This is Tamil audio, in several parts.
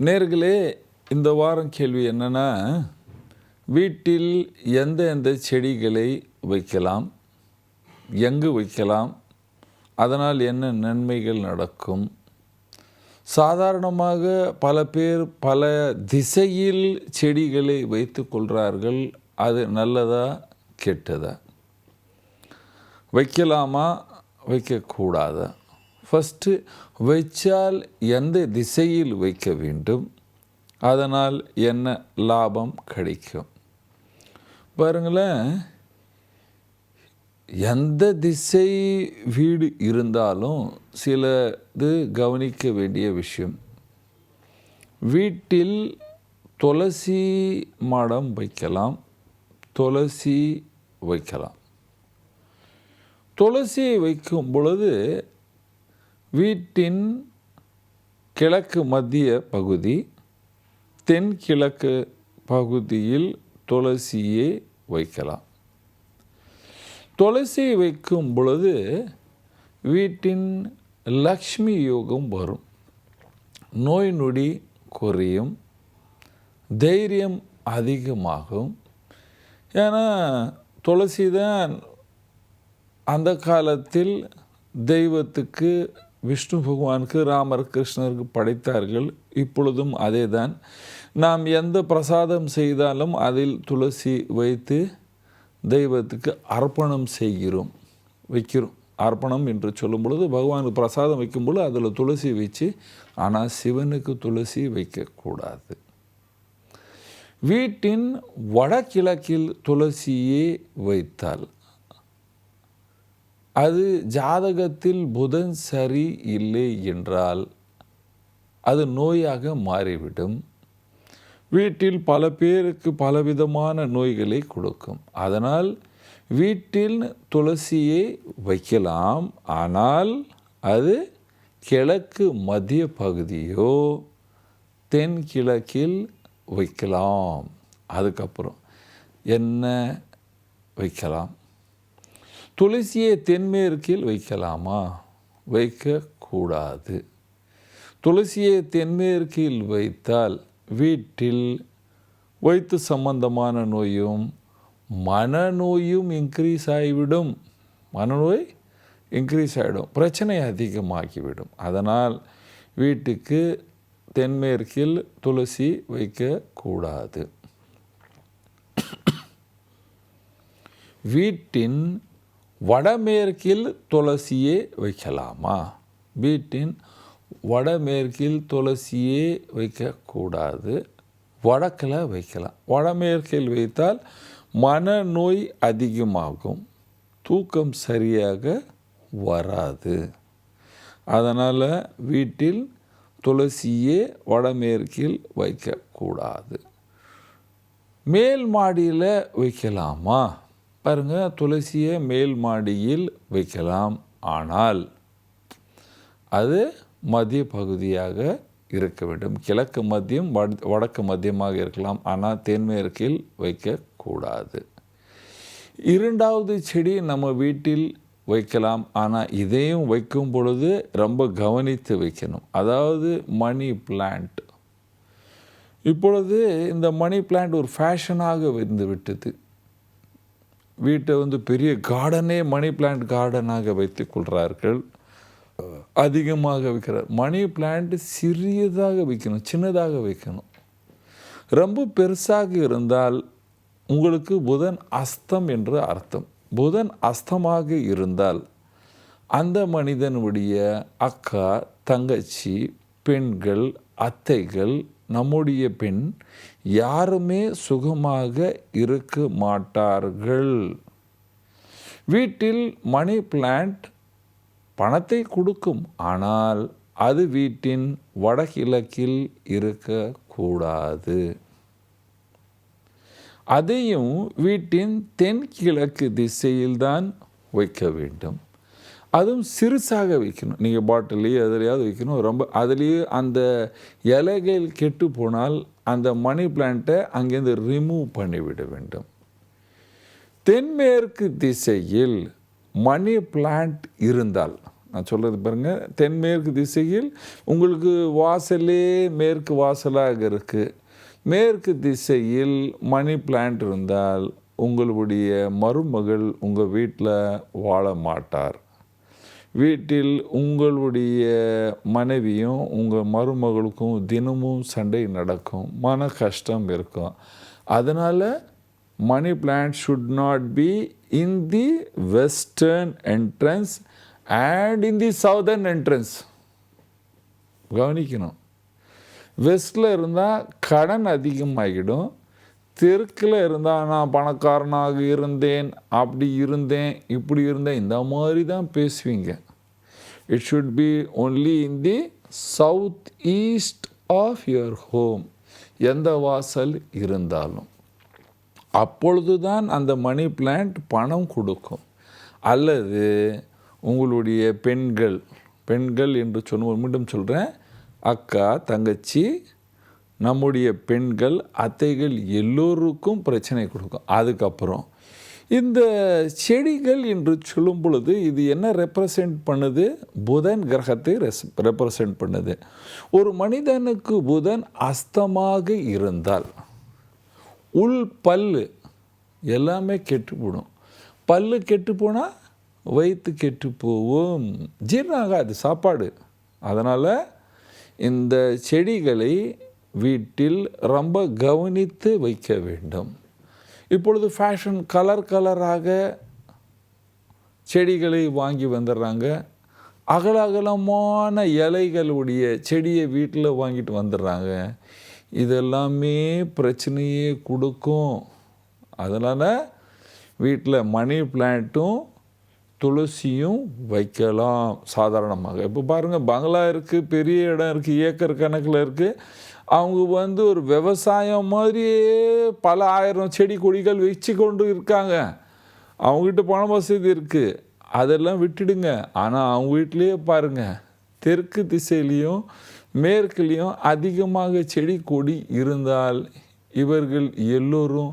நேர்களே இந்த வாரம் கேள்வி என்னென்னா வீட்டில் எந்த எந்த செடிகளை வைக்கலாம் எங்கு வைக்கலாம் அதனால் என்ன நன்மைகள் நடக்கும்? சாதாரணமாக பல பேர் பல திசையில் செடிகளை வைத்து கொள்கிறார்கள் அது நல்லதா கெட்டதா? வைக்கலாமா? வைக்கக்கூடாதா? ஃபஸ்ட்டு வைச்சால் எந்த திசையில் வைக்க வேண்டும்? அதனால் என்ன லாபம் கிடைக்கும்? பாருங்களேன். எந்த திசை வீடு இருந்தாலும் சிலது கவனிக்க வேண்டிய விஷயம். வீட்டில் துளசி மடம் வைக்கலாம். துளசி வைக்கலாம். துளசியை வைக்கும் பொழுது வீட்டின் கிழக்கு மத்திய பகுதி தென்கிழக்கு பகுதியில் துளசியை வைக்கலாம். துளசியை வைக்கும் பொழுது வீட்டின் லக்ஷ்மி யோகம் வரும். நோய் நொடி குறையும் தைரியம் அதிகமாகும். ஏன்னா துளசி தான் அந்த காலத்தில் தெய்வத்துக்கு விஷ்ணு பகவானுக்கு ராமர் கிருஷ்ணருக்கு படைத்தார்கள் இப்பொழுதும் அதே தான் நாம் எந்த பிரசாதம் செய்தாலும் அதில் துளசி வைத்து தெய்வத்துக்கு அர்ப்பணம் செய்கிறோம் வைக்கிறோம். அர்ப்பணம் என்று சொல்லும் பொழுது பகவானுக்கு பிரசாதம் வைக்கும்பொழுது அதில் துளசி வச்சு ஆனால் சிவனுக்கு துளசி வைக்கக்கூடாது. வீட்டின் வடகிழக்கில் துளசியே வைத்தால் அது ஜாதகத்தில் புதன் சரி இல்லை என்றால் அது நோயாக மாறிவிடும். வீட்டில் பல பேருக்கு பலவிதமான நோய்களை கொடுக்கும். அதனால் வீட்டில் துளசியை வைக்கலாம். ஆனால் அது கிழக்கு மத்திய பகுதியோ தென்கிழக்கில் வைக்கலாம். அதுக்கப்புறம் என்ன வைக்கலாம்? துளசியை தென்மேற்கில் வைக்கலாமா? வைக்கக்கூடாது. துளசியை தென்மேற்கில் வைத்தால் வீட்டில் வயிற்று சம்பந்தமான நோயும் மனநோயும் இன்க்ரீஸ் ஆகிவிடும் மனநோய் இன்க்ரீஸ் ஆகிடும் பிரச்சனை அதிகமாகிவிடும். அதனால் வீட்டுக்கு தென்மேற்கில் துளசி வைக்கக்கூடாது. வீட்டின் வடமேற்கில் துளசியே வைக்கலாமா? வீட்டின் வடமேற்கில் துளசியே வைக்கக்கூடாது. வடக்கில் வைக்கலாம். வடமேற்கில் வைத்தால் மனநோய் அதிகமாகும். தூக்கம் சரியாக வராது. அதனால் வீட்டில் துளசியே வடமேற்கில் வைக்கக்கூடாது. மேல் மாடியில் வைக்கலாமா? பாருங்கள் துளசியை மேல் மாடியில் வைக்கலாம். ஆனால் அது மத்திய பகுதியாக இருக்க வேண்டும். கிழக்கு மத்தியம் வட வடக்கு மத்தியமாக இருக்கலாம். ஆனால் தென்மேற்கில் வைக்கக்கூடாது. இரண்டாவது செடி நம்ம வீட்டில் வைக்கலாம். ஆனால் இதையும் வைக்கும் பொழுது ரொம்ப கவனித்து வைக்கணும். அதாவது மணி பிளான்ட். இப்பொழுது இந்த மணி பிளான்ட் ஒரு ஃபேஷனாக வந்து விட்டது. வீட்டை வந்து பெரிய கார்டனே மணி பிளான்ட் கார்டனாக வைத்து கொள்கிறார்கள். அதிகமாக வைக்கிறார் மணி பிளான்ட் சிறியதாக வைக்கணும் சின்னதாக வைக்கணும். ரொம்ப பெருசாக இருந்தால் உங்களுக்கு புதன் அஸ்தம் என்று அர்த்தம். புதன் அஸ்தமாக இருந்தால் அந்த மனிதனுடைய அக்கா தங்கச்சி பெண்கள் அத்தைகள் நம்முடைய பெண் யாருமே சுகமாக இருக்க மாட்டார்கள் வீட்டில் மணி பிளான்ட் பணத்தை கொடுக்கும் ஆனால் அது வீட்டின் வடகிழக்கில் இருக்கக்கூடாது. அதையும் வீட்டின் தென்கிழக்கு திசையில்தான் வைக்க வேண்டும். அதுவும் சிறுசாக வைக்கணும். நீங்கள் பாட்டிலையோ எதுலையாவது வைக்கணும். ரொம்ப அதுலேயே அந்த இலைகள் கெட்டு போனால் அந்த மணி பிளான்ட்டை அங்கேருந்து ரிமூவ் பண்ணிவிட வேண்டும். தென்மேற்கு திசையில் மணி பிளான்ட் இருந்தால் நான் சொல்கிறது பாருங்கள் தென்மேற்கு திசையில் உங்களுக்கு வாசலே மேற்கு வாசலாக இருக்குது மேற்கு திசையில் மணி பிளான்ட் இருந்தால் உங்களுடைய மருமகள் உங்கள் வீட்டில் வாழ மாட்டார். வீட்டில் உங்களுடைய மனைவியும் உங்கள் மருமகளுக்கும் தினமும் சண்டை நடக்கும் மன கஷ்டம் இருக்கும். அதனால் money plant should not be in the western entrance and in the southern entrance கவனிக்கணும். வெஸ்டில் இருந்தால் கடன் அதிகமாகிடும். தெற்கில் இருந்தால் நான் பணக்காரனாக இருந்தேன் அப்படி இருந்தேன் இப்படி இருந்தேன் இந்த மாதிரி தான் பேசுவீங்க. It should be only in the south east of your home எந்த வாசல் இருந்தாலும். அப்பொழுதுதான் அந்த மணி பிளான்ட் பணம் கொடுக்கும். அல்லது உங்களுடைய பெண்கள் பெண்கள் என்று சொன்ன மீண்டும் சொல்கிறேன் அக்கா தங்கச்சி நம்முடைய பெண்கள் அத்தைகள் எல்லோருக்கும் பிரச்சனை கொடுக்கும். அதுக்கப்புறம் இந்த செடிகள் என்று சொல்லும் பொழுது இது என்ன ரெப்ரசன்ட் பண்ணுது? புதன் கிரகத்தை ரெஸ் ரெப்ரசன்ட் பண்ணுது. ஒரு மனிதனுக்கு புதன் அஸ்தமாக இருந்தால் உள் பல்லு எல்லாமே கெட்டு போடும். பல்லு கெட்டு போனால் வயிற்று கெட்டு போவோம் ஜீர்ணாகாது ஆகாது சாப்பாடு. அதனால் இந்த செடிகளை வீட்டில் ரொம்ப கவனித்து வைக்க வேண்டும். இப்பொழுது ஃபேஷன் கலர் கலராக செடிகளை வாங்கி வந்துடுறாங்க. அகல அகலமான இலைகளுடைய செடியை வீட்டில் வாங்கிட்டு வந்துடுறாங்க. இதெல்லாமே பிரச்சனையே கொடுக்கும். அதனால் வீட்டில் மணி பிளான்ட்டும் துளசியும் வைக்கலாம் சாதாரணமாக. இப்போ பாருங்கள் பங்களா இருக்குது பெரிய இடம் இருக்குது ஏக்கர் கணக்கில் இருக்குது அவங்க வந்து ஒரு விவசாயம் மாதிரியே பல ஆயிரம் செடி கொடிகள் வச்சு கொண்டு இருக்காங்க. அவங்ககிட்ட பண வசதி இருக்குது அதெல்லாம் விட்டுடுங்க. ஆனால் அவங்க வீட்லேயே பாருங்கள் தெற்கு திசையிலையும் மேற்குலேயும் அதிகமாக செடி கொடி இருந்தால் இவர்கள் எல்லோரும்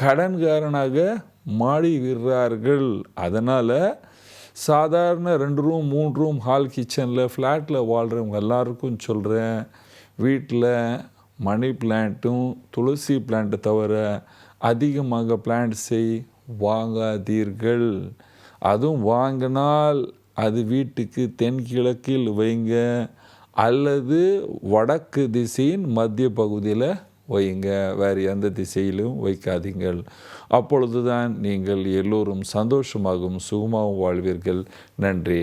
கடன்காரனாக மாடி விடுறார்கள் அதனால் சாதாரண ரெண்டு ரூம் மூணு ரூம் ஹால் கிச்சனில் ஃப்ளாட்டில் வாழ்கிறவங்க எல்லாருக்கும் சொல்கிறேன் வீட்டில் மணி பிளான்ட்டும் துளசி பிளான்ட்டு தவிர அதிகமாக பிளான்ட்ஸை வாங்காதீர்கள். அதுவும் வாங்கினால் அது வீட்டுக்கு தென்கிழக்கில் வைங்க அல்லது வடக்கு திசையின் மத்திய பகுதியில் வைங்க. வேறு எந்த திசையிலும் வைக்காதீங்கள் அப்பொழுதுதான் நீங்கள் எல்லோரும் சந்தோஷமாகவும் சுகமாகவும் வாழ்வீர்கள். நன்றி.